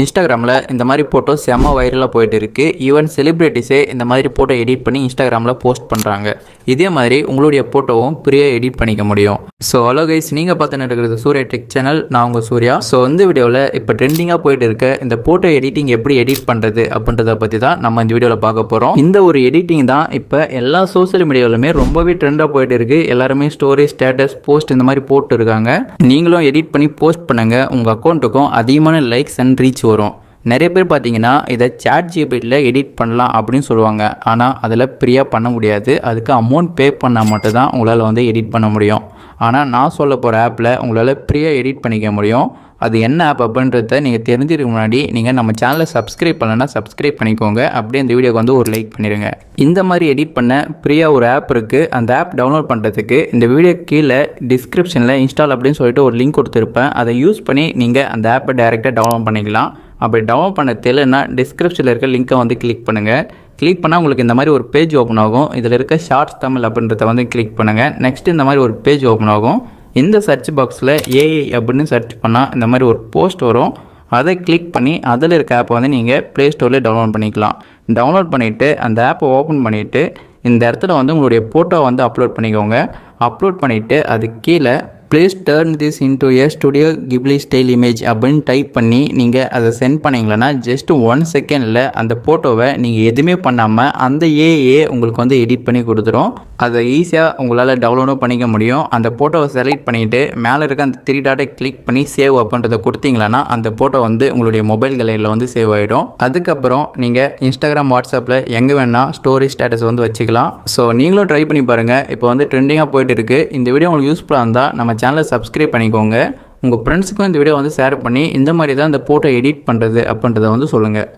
இன்ஸ்டாகிராமில் இந்த மாதிரி ஃபோட்டோ செம்ம வைரலாக போயிட்டு இருக்குது ஈவன் செலிப்ரிட்டிஸே இந்த மாதிரி ஃபோட்டோ எடிட் பண்ணி இன்ஸ்டாகிராமில் போஸ்ட் பண்ணுறாங்க இதே மாதிரி உங்களுடைய ஃபோட்டோவும் ஃப்ரீயாக எடிட் பண்ணிக்க முடியும். ஸோ ஹலோ கைஸ் நீங்கள் பார்த்து இருக்கிறது சூர்யா டெக் சேனல் நான் உங்கள் சூர்யா. ஸோ இந்த வீடியோவில் இப்போ ட்ரெண்டிங்காக போயிட்டு இருக்க இந்த ஃபோட்டோ எடிட்டிங் எப்படி எடிட் பண்ணுறது அப்படின்றத பற்றி தான் நம்ம இந்த வீடியோவில் பார்க்க போகிறோம் இந்த ஒரு எடிட்டிங் தான் இப்போ எல்லா சோஷியல் மீடியாவிலுமே ரொம்பவே ட்ரெண்டாக போயிட்டு இருக்குது எல்லாருமே ஸ்டோரி ஸ்டேட்டஸ் போஸ்ட் இந்த மாதிரி போட்டு இருக்காங்க நீங்களும் எடிட் பண்ணி போஸ்ட் பண்ணுங்கள் உங்கள் அக்கௌண்ட்டுக்கும் அதிகமான லைக்ஸ் அண்ட் ரீச் வரும் நிறைய பேர் பார்த்தீங்கன்னா இதை சேட் ஜிபிடியில் எடிட் பண்ணலாம் அப்படின்னு சொல்லுவாங்க. ஆனால் அதில் ஃப்ரீயாக பண்ண முடியாது. அதுக்கு அமௌண்ட் பே பண்ணால் மட்டும்தான் உங்களால் வந்து எடிட் பண்ண முடியும். ஆனால் நான் சொல்ல போகிற ஆப்பில் உங்களால் ஃப்ரீயாக எடிட் பண்ணிக்க முடியும். அது என்ன ஆப் அப்படின்றத நீங்கள் தெரிஞ்சிருக்கு முன்னாடி நீங்கள் நம்ம சேனலை சப்ஸ்கிரைப் பண்ணலன்னா சப்ஸ்கிரைப் பண்ணிக்கோங்க. அப்படியே இந்த வீடியோக்கு வந்து ஒரு லைக் பண்ணிடுங்க இந்த மாதிரி எடிட் பண்ண ஃப்ரீயாக ஒரு ஆப் இருக்குது அந்த ஆப் டவுன்லோட் பண்ணுறதுக்கு இந்த வீடியோ கீழே டிஸ்கிரிப்ஷனில் இன்ஸ்டால் அப்படின்னு சொல்லிட்டு ஒரு லிங்க் கொடுத்துருப்பேன். அதை யூஸ் பண்ணி நீங்கள் அந்த ஆப்பை டைரெக்டாக டவுன்லோட் பண்ணிக்கலாம். அப்படி டவுன்லோட் பண்ண தெரியலன்னா டிஸ்கிரிப்ஷனில் இருக்க லிங்க்கை வந்து கிளிக் பண்ணுங்கள் கிளிக் பண்ணால் உங்களுக்கு இந்த மாதிரி ஒரு பேஜ் ஓப்பன் ஆகும். இதில் இருக்க ஷார்ட்ஸ் தமிழ் அப்படின்றத வந்து கிளிக் பண்ணுங்கள் நெக்ஸ்ட் இந்த மாதிரி ஒரு பேஜ் ஓப்பன் ஆகும். இந்த சர்ச் பாக்ஸில் ஏஐ அப்படின்னு சர்ச் பண்ணால் இந்த மாதிரி ஒரு போஸ்ட் வரும். அதை கிளிக் பண்ணி அதில் இருக்க ஆப்பை வந்து நீங்கள் ப்ளே ஸ்டோரில் டவுன்லோட் பண்ணிக்கலாம். டவுன்லோட் பண்ணிவிட்டு அந்த ஆப்பை ஓப்பன் பண்ணிவிட்டு இந்த இடத்துல வந்து உங்களுடைய ஃபோட்டோ வந்து அப்லோட் பண்ணிக்கோங்க. அப்லோட் பண்ணிவிட்டு அது கீழே please turn this into a studio Ghibli style image அப்படின்னு டைப் பண்ணி நீங்கள் அதை சென்ட் பண்ணீங்களன்னா ஜஸ்ட் ஒன் செகண்டில் அந்த ஃபோட்டோவை நீங்கள் எதுவுமே பண்ணாமல் அந்த ஏஏ உங்களுக்கு வந்து எடிட் பண்ணி கொடுத்துரும். அதை ஈஸியாக உங்களால் டவுன்லோடும் பண்ணிக்க முடியும். அந்த ஃபோட்டோவை செலக்ட் பண்ணிவிட்டு மேலே இருக்க அந்த த்ரீ டாட்டை கிளிக் பண்ணி சேவ் அப்படின்றத கொடுத்தீங்களன்னா அந்த ஃபோட்டோ வந்து உங்களுடைய மொபைல் கேலரியில் வந்து சேவ் ஆகிடும் அதுக்கப்புறம் நீங்கள் இன்ஸ்டாகிராம் வாட்ஸ்அப்பில் எங்கே வேணால் ஸ்டோரி ஸ்டேட்டஸ் வந்து வச்சுக்கலாம். ஸோ நீங்களும் ட்ரை பண்ணி பாருங்கள் இப்போ வந்து ட்ரெண்டிங்காக போயிட்டு இருக்குது இந்த வீடியோ உங்களுக்கு யூஸ்ஃபுல்லாக இருந்தால் நம்ம சேனலை சப்ஸ்கிரைப் பண்ணிக்கோங்க. உங்கள் ஃப்ரெண்ட்ஸுக்கும் இந்த வீடியோ வந்து ஷேர் பண்ணி இந்த மாதிரி தான் இந்த ஃபோட்டோ எடிட் பண்ணுறது அப்படின்றத வந்து சொல்லுங்கள்